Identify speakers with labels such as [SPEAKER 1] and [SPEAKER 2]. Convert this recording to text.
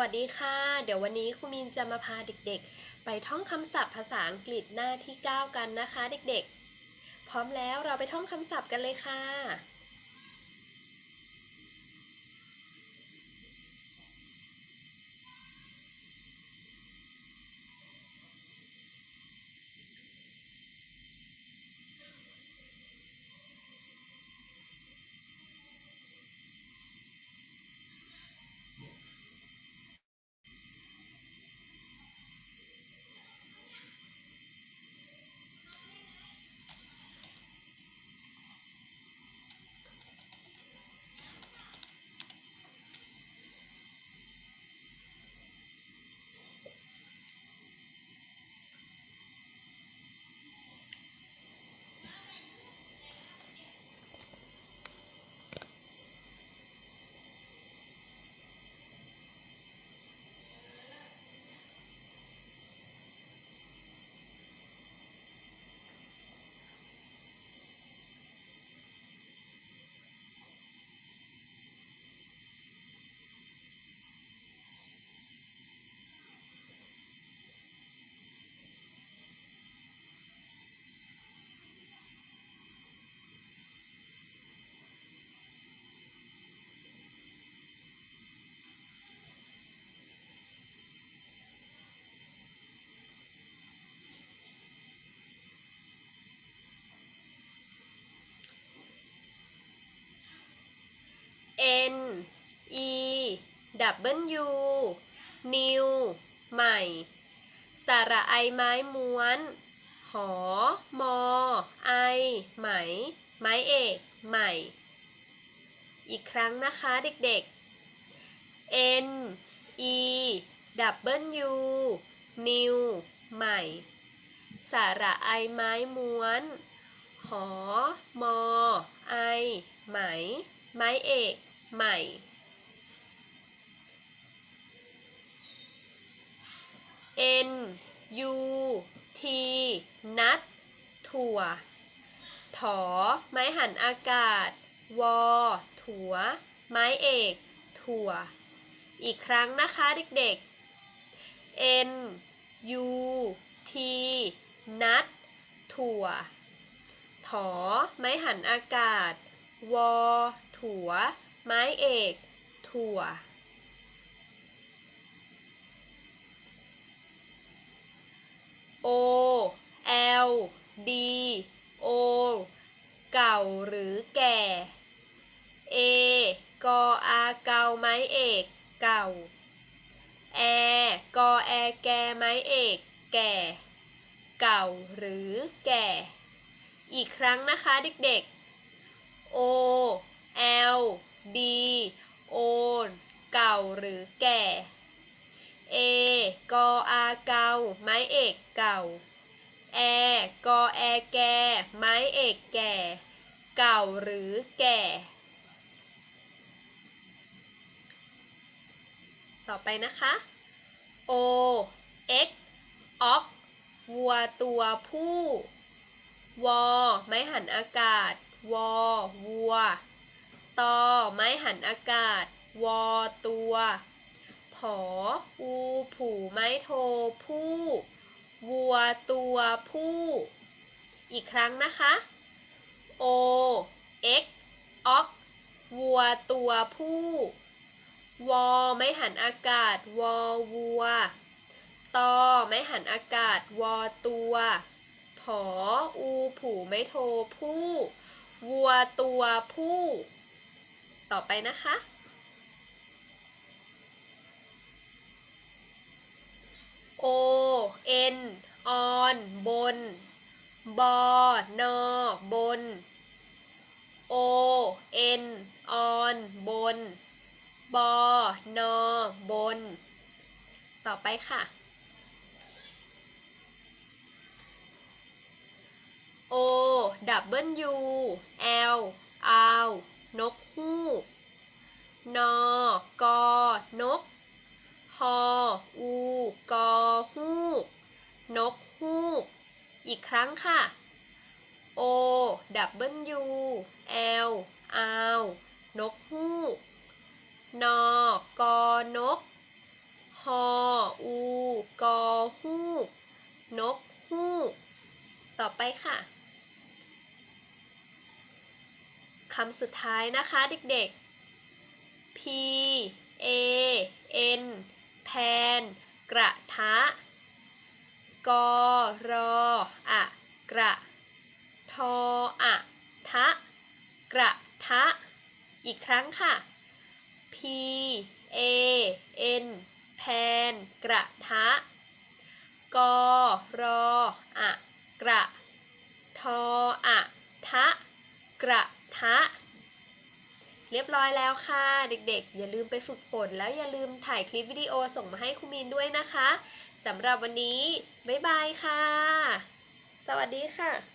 [SPEAKER 1] วัสดีค่ะ เดี๋ยววันนี้ครูมินจะมาพาเด็กๆ ไปท่องคำศัพท์ภาษาอังกฤษหน้าที่ 9 กันนะคะ เด็กๆ พร้อมแล้วเราไปท่องคำศัพท์กันเลยค่ะ N E W new ใหม่ สระไอไม้ม้วน หอ มอ ไอ ไหม ไม้เอก ใหม่ อีกครั้งนะคะเด็กๆ N E W new ใหม่ สระไอไม้ม้วน หอ มอ ไอ ไหม ไม้เอก ใหม่ N U T นัดถั่ว ถอ ไม้หันอากาศ วอ ถั่ว ไม้เอก ถั่ว อีกครั้งนะคะเด็กๆ N U T นัดถั่ว ถอ ไม้หันอากาศ วอ ถั่ว ไม้เอก ถั่ว O L D O เก่าหรือแก่ A กออาเกาไม้เอกเก่า แอ กอแอแกไม้เอกแก่ เก่าหรือแก่ อีกครั้งนะคะเด็กๆ O L D O เก่าหรือแก่ A กออาเก่า ไม้เอกเก่า แอกอแอแก่ ไม้เอกแก่ เก่าหรือแก่ ต่อไปนะคะ O X ออกวัวตัวผู้ วอ ไม้หันอากาศ วอวัว ตอ ไม้หันอากาศ วอตัว ผออูผูไม้โทผู้ วัวตัวผู้ อีกครั้งนะคะ O X ออกวัวตัวผู้ วอไม้หันอากาศ วอวัว ตอไม้หันอากาศ วอตัว ผออูผูไม้โทผู้ วัวตัวผู้ ต่อไปนะคะ O N ออนบนบอนอบน O N ออนบนบอนอบน ต่อไปค่ะ O W L อาว นกฮูกนอกอนก ฮออูกอฮูก นกฮูก อีกครั้งค่ะ O W L อาวนกฮูกนอกอนก ฮออูกอฮูก นกฮูก ต่อไปค่ะ คำสุดท้ายนะคะเด็กๆ P A N แพน กระทะ กรออะกระ ทออะทะ กระทะ อีกครั้งค่ะ P A N แพน กระทะ กรออะกระ ทออะทะ กระทะ เรียบร้อยแล้วค่ะ เด็กๆ อย่าลืมไปฝึกฝนแล้วอย่าลืมถ่ายคลิปวิดีโอส่งมาให้ครูมีนด้วยนะคะสำหรับวันนี้ บ๊ายบายค่ะ สวัสดีค่ะ